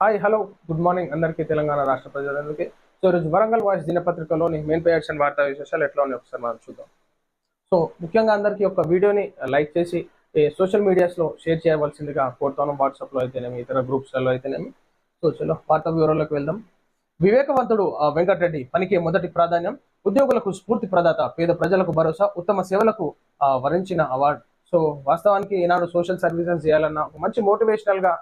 Hi hello good morning అందరికీ తెలంగాణ రాష్ట్ర ప్రజలందరికీ. సో ఈరోజు వరంగల్ వాయిస్ దినపత్రికలోని మెయిన్ పేజెస్ అండ్ వార్తా విశేషాలు ఎట్లా ఉన్నాయి ఒకసారి మనం చూద్దాం. సో ముఖ్యంగా అందరికీ ఒక వీడియోని లైక్ చేసి సోషల్ మీడియాస్లో షేర్ చేయవలసిందిగా కోరుతాను వాట్సాప్లో అయితేనేమి ఇతర గ్రూప్స్లలో అయితేనేమి. సో చలో వార్తా వివరాల్లోకి వెళ్దాం. వివేకవంతుడు ఆ, వెంకటరెడ్డి పనికి మొదటి ప్రాధాన్యం. ఉద్యోగులకు స్ఫూర్తి ప్రదాత పేద ప్రజలకు భరోసా ఉత్తమ సేవలకు వరించిన అవార్డు. సో వాస్తవానికి ఈనాడు సోషల్ సర్వీసెస్ చేయాలన్నా మంచి మోటివేషనల్గా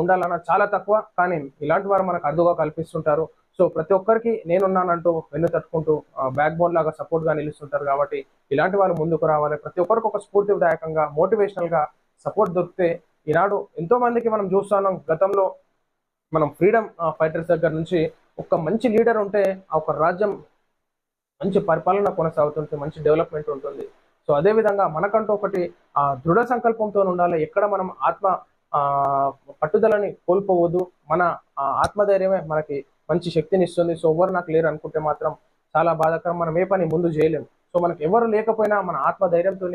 ఉండాలన్న చాలా తక్కువ. కానీ ఇలాంటి వారు మనకు అర్థంగా కల్పిస్తుంటారు. సో ప్రతి ఒక్కరికి నేనున్నానంటూ వెన్ను తట్టుకుంటూ బ్యాక్ బోన్ లాగా సపోర్ట్గా నిలుస్తుంటారు కాబట్టి ఇలాంటి వాళ్ళు ముందుకు రావాలి. ప్రతి ఒక్కరికి ఒక స్ఫూర్తిదాయకంగా మోటివేషనల్గా సపోర్ట్ దొరికితే ఈనాడు ఎంతో మందికి మనం చూస్తున్నాం. గతంలో మనం ఫ్రీడమ్ ఫైటర్స్ దగ్గర నుంచి ఒక మంచి లీడర్ ఉంటే ఆ ఒక రాజ్యం మంచి పరిపాలన కొనసాగుతుంది మంచి డెవలప్మెంట్ ఉంటుంది. సో అదే విధంగా మనకంటూ ఒకటి ఆ దృఢ సంకల్పంతో ఉండాలి ఎక్కడ మనం ఆత్మ పట్టుదలని కోల్పోవద్దు. మన ఆ, ఆత్మధైర్యమే మనకి మంచి శక్తిని ఇస్తుంది. సో ఎవరు నాకు లేరు అనుకుంటే మాత్రం చాలా బాధాకరం. మనం ఏ పని ముందు చేయలేము సో మనకు ఎవరు లేకపోయినా మన ఆత్మధైర్యంతో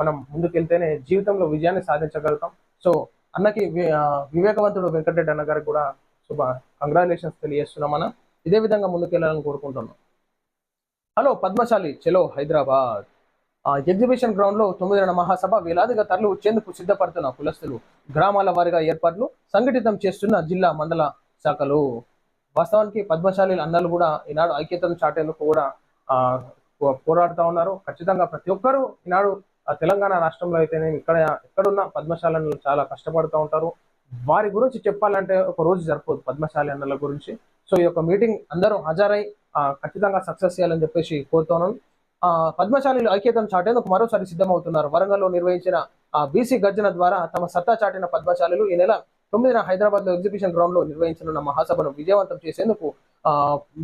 మనం ముందుకెళ్తేనే జీవితంలో విజయాన్ని సాధించగలుగుతాం. సో అన్నకి వి- వివేకవంతుడు వెంకటరెడ్డి అన్న గారికి కూడా శుభ కంగ్రాచులేషన్స్ తెలియజేస్తున్నాం మనం ఇదే విధంగా ముందుకెళ్ళాలని కోరుకుంటున్నాం. హలో పద్మశాలి చలో హైదరాబాద్. ఎగ్జిబిషన్ గ్రౌండ్లో తొమ్మిదిన మహాసభ వేలాదిగా తరలి వచ్చేందుకు సిద్ధపడుతున్న కులస్తులు గ్రామాల వారిగా ఏర్పాట్లు సంఘటితం చేస్తున్న జిల్లా మండల శాఖలు. వాస్తవానికి పద్మశాలి అన్నలు కూడా ఈనాడు ఐక్యతను చాటేందుకు కూడా ఆ, పోరాడుతూ ఉన్నారు. ఖచ్చితంగా ప్రతి ఒక్కరూ ఈనాడు ఆ, తెలంగాణ రాష్ట్రంలో అయితేనే ఇక్కడ ఎక్కడున్న పద్మశాలను చాలా కష్టపడుతూ ఉంటారు. వారి గురించి చెప్పాలంటే ఒక రోజు సరిపోదు పద్మశాలి అన్నల గురించి. సో ఈ యొక్క మీటింగ్ అందరూ హాజరై ఖచ్చితంగా సక్సెస్ చేయాలని చెప్పేసి కోరుతున్నాను పద్మశాలిలు ఐక్యతను చాటేందుకు మరోసారి సిద్ధమవుతున్నారు. వరంగల్లో నిర్వహించిన బీసీ గర్జన ద్వారా తమ సత్తా చాటిన పద్మశాలిలు ఈ నెల తొమ్మిదిన హైదరాబాద్లో ఎగ్జిబిషన్ గ్రౌండ్లో నిర్వహించనున్న మహాసభను విజయవంతం చేసేందుకు ఆ,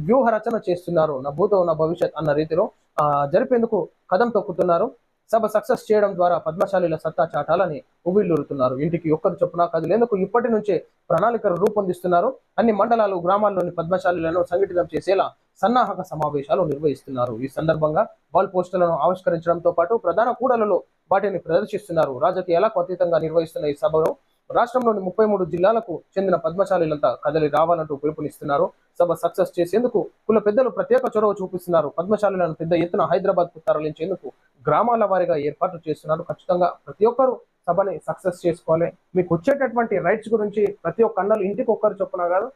వ్యూహ రచన చేస్తున్నారు. నా భూతో నా భవిష్యత్ అన్న రీతిలో ఆ, జరిపేందుకు కదం తొక్కుతున్నారు సభ సక్సెస్ చేయడం ద్వారా పద్మశాలిల సత్తా చాటాలని ఉవ్విళ్ళూరుతున్నారు. ఇంటికి ఒక్కరు చొప్పున కదిలేందుకు ఇప్పటి నుంచే ప్రణాళికలు రూపొందిస్తున్నారు. అన్ని మండలాలు గ్రామాల్లోని పద్మశాలిలను సంఘటితం చేసేలా సన్నాహక సమావేశాలు నిర్వహిస్తున్నారు. ఈ సందర్భంగా వాల్ పోస్టులను ఆవిష్కరించడంతో పాటు ప్రధాన కూడలలో వాటిని ప్రదర్శిస్తున్నారు. రాజకీయాలకు అతీతంగా నిర్వహిస్తున్న ఈ సభను రాష్ట్రంలోని ముప్పై మూడు జిల్లాలకు చెందిన పద్మశాలిలంతా కదలి రావాలంటూ పిలుపునిస్తున్నారు. సభ సక్సెస్ చేసేందుకు కుల పెద్దలు ప్రత్యేక చొరవ చూపిస్తున్నారు. పద్మశాలిలను పెద్ద ఎత్తున హైదరాబాద్కు తరలించేందుకు గ్రామాల వారిగా ఏర్పాట్లు చేస్తున్నారు. ఖచ్చితంగా ప్రతి ఒక్కరు సభని సక్సెస్ చేసుకోవాలి. మీకు వచ్చేటటువంటి రైట్స్ గురించి ప్రతి ఒక్క అన్నలు ఇంటికి ఒక్కరు చొప్పున కాదు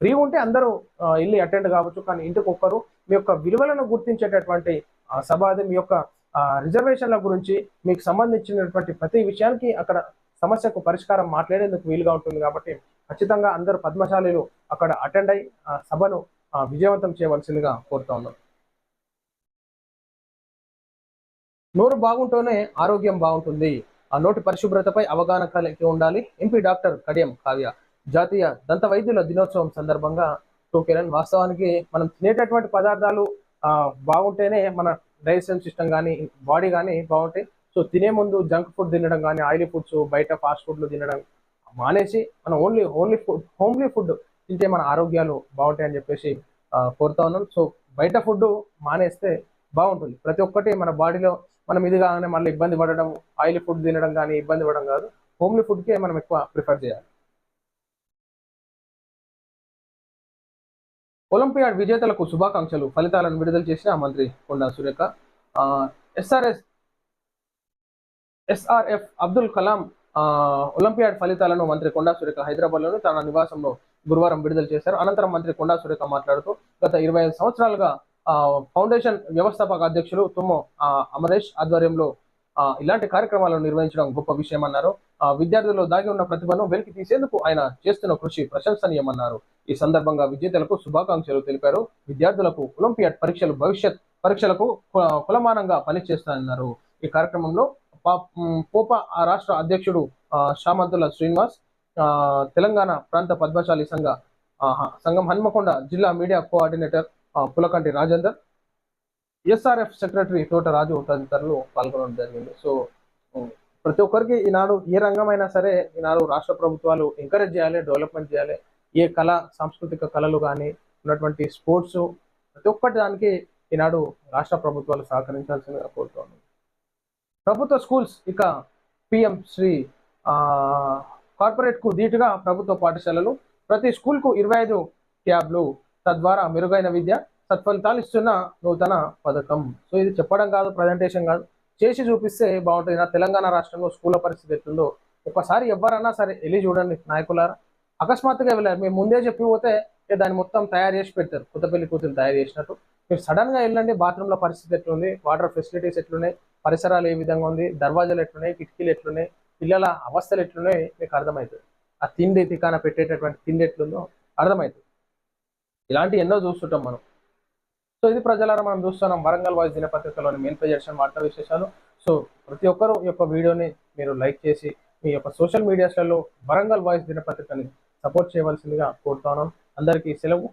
ఫ్రీ ఉంటే అందరూ ఆ, వెళ్ళి అటెండ్ కావచ్చు. కానీ ఇంటికి ఒక్కరు మీ యొక్క విలువలను గుర్తించేటటువంటి సభ అది మీ యొక్క రిజర్వేషన్ల గురించి మీకు సంబంధించినటువంటి ప్రతి విషయానికి అక్కడ సమస్యకు పరిష్కారం మాట్లాడేందుకు వీలుగా ఉంటుంది కాబట్టి ఖచ్చితంగా అందరూ పద్మశాలీలు అక్కడ అటెండ్ అయి ఆ సభను విజయవంతం చేయవలసిందిగా కోరుతా ఉన్నాం. నోరు బాగుంటేనే ఆరోగ్యం బాగుంటుంది. ఆ నోటి పరిశుభ్రతపై అవగాహన కలిగి ఉండాలి. MP doctor Kadiyam Kavya. జాతీయ దంత వైద్యుల దినోత్సవం సందర్భంగా టోకెరన్ వాస్తవానికి మనం తినేటటువంటి పదార్థాలు బాగుంటేనే మన డైజెషన్ సిస్టమ్ కానీ బాడీ కానీ బాగుంటాయి. సో తినే ముందు జంక్ ఫుడ్ తినడం కానీ ఆయిలీ ఫుడ్స్ బయట ఫాస్ట్ ఫుడ్లు తినడం మానేసి మనం only only food homely food తింటే మన ఆరోగ్యాలు బాగుంటాయని చెప్పేసి కోరుతా ఉన్నాం. సో బయట ఫుడ్ మానేస్తే బాగుంటుంది. ప్రతి ఒక్కటి మన బాడీలో మనం ఇది కాగానే మళ్ళీ ఇబ్బంది పడడం ఆయిల్ ఫుడ్ తినడం కానీ ఇబ్బంది పడడం కాదు. హోమ్లీ ఫుడ్కే మనం ఎక్కువ ప్రిఫర్ చేయాలి. ఒలింపియాడ్ విజేతలకు శుభాకాంక్షలు ఫలితాలను విడుదల చేసిన మంత్రి Konda Surekha. SRS SRF Abdul Kalam olympiad ఫలితాలను మంత్రి కొండా సురేఖ హైదరాబాద్లోని తన నివాసంలో గురువారం విడుదల చేశారు. అనంతరం మంత్రి కొండా సురేఖ మాట్లాడుతూ గత ఇరవై ఐదు సంవత్సరాలుగా ఫౌండేషన్ వ్యవస్థాపక అధ్యక్షులు తుమ్మో ఆ, అమరేష్ ఆధ్వర్యంలో ఆ, ఇలాంటి కార్యక్రమాలను నిర్వహించడం గొప్ప విషయం అన్నారు. ఆ, విద్యార్థుల్లో దాగి ఉన్న ప్రతిభను వెలికి తీసేందుకు ఆయన చేస్తున్న కృషి ప్రశంసనీయమన్నారు. ఈ సందర్భంగా విజేతలకు శుభాకాంక్షలు తెలిపారు. విద్యార్థులకు ఒలింపియాడ్ పరీక్షలు భవిష్యత్ పరీక్షలకు కులమానంగా పనిచేస్తానన్నారు. ఈ కార్యక్రమంలో పోప ఆ రాష్ట్ర అధ్యక్షుడు ఆ, షామంతుల శ్రీనివాస్ ఆ, తెలంగాణ ప్రాంత పద్మశాలి సంఘ సంఘం హన్మకొండ జిల్లా media coordinator Pulakanti Rajender SRF secretary Thota Raju తదితరులు పాల్గొనడం జరిగింది. సో ప్రతి ఒక్కరికి ఈనాడు ఏ రంగమైనా సరే ఈనాడు రాష్ట్ర ప్రభుత్వాలు ఎంకరేజ్ చేయాలి డెవలప్మెంట్ చేయాలి. ఏ కళ సాంస్కృతిక కళలు కానీ ఉన్నటువంటి స్పోర్ట్స్ ప్రతి ఒక్కటి దానికి ఈనాడు రాష్ట్ర ప్రభుత్వాలు సహకరించాల్సిందిగా కోరుతున్నాను. ప్రభుత్వ స్కూల్స్ ఇక పిఎం శ్రీ కార్పొరేట్కు కార్పొరేట్కు ధీటుగా ప్రభుత్వ పాఠశాలలు ప్రతి స్కూల్కు ఇరవై ఐదు ట్యాబ్లు తద్వారా మెరుగైన విద్య సత్ఫలితాలు ఇస్తున్న నూతన పథకం. సో ఇది చెప్పడం కాదు ప్రజెంటేషన్ కాదు. చేసి చూపిస్తే బాగుంటుంది. నా తెలంగాణ రాష్ట్రంలో స్కూళ్ళ పరిస్థితి ఎట్లుందో. ఒకసారి ఎవరన్నా సరే వెళ్ళి చూడండి నాయకులారా. అకస్మాత్తుగా వెళ్ళారు. మీరు ముందే చెప్పి పోతే దాన్ని మొత్తం తయారు చేసి పెడతారు. కొత్తపల్లి కూతురు తయారు చేసినట్టు. మీరు సడన్గా వెళ్ళండి బాత్రూంలో పరిస్థితి ఎట్లుంది? వాటర్ ఫెసిలిటీస్ ఎట్లున్నాయి? పరిసరాలు ఏ విధంగా ఉంది? దర్వాజాలు ఎట్లున్నాయి? కిటికీలు ఎట్లున్నాయి? పిల్లల అవస్థలు ఎట్లున్నాయి? మీకు అర్థమవుతుంది ఆ తిండి తికాన పెట్టేటటువంటి తిండి ఎట్లుందో అర్థమవుతుంది ఇలాంటి ఎన్నో చూస్తుంటాం మనం. సో ఇది ప్రజలారా మనం చూస్తున్నాం వరంగల్ వాయిస్ దినపత్రికలోని మెయిన్ పేజ్ వార్తా విశేషాలు. సో ప్రతి ఒక్కరూ ఈ యొక్క వీడియోని మీరు లైక్ చేసి మీ యొక్క సోషల్ మీడియాస్లలో వరంగల్ వాయిస్ దినపత్రికని సపోర్ట్ చేయవలసిందిగా కోరుతున్నాం అందరికీ సెలవు.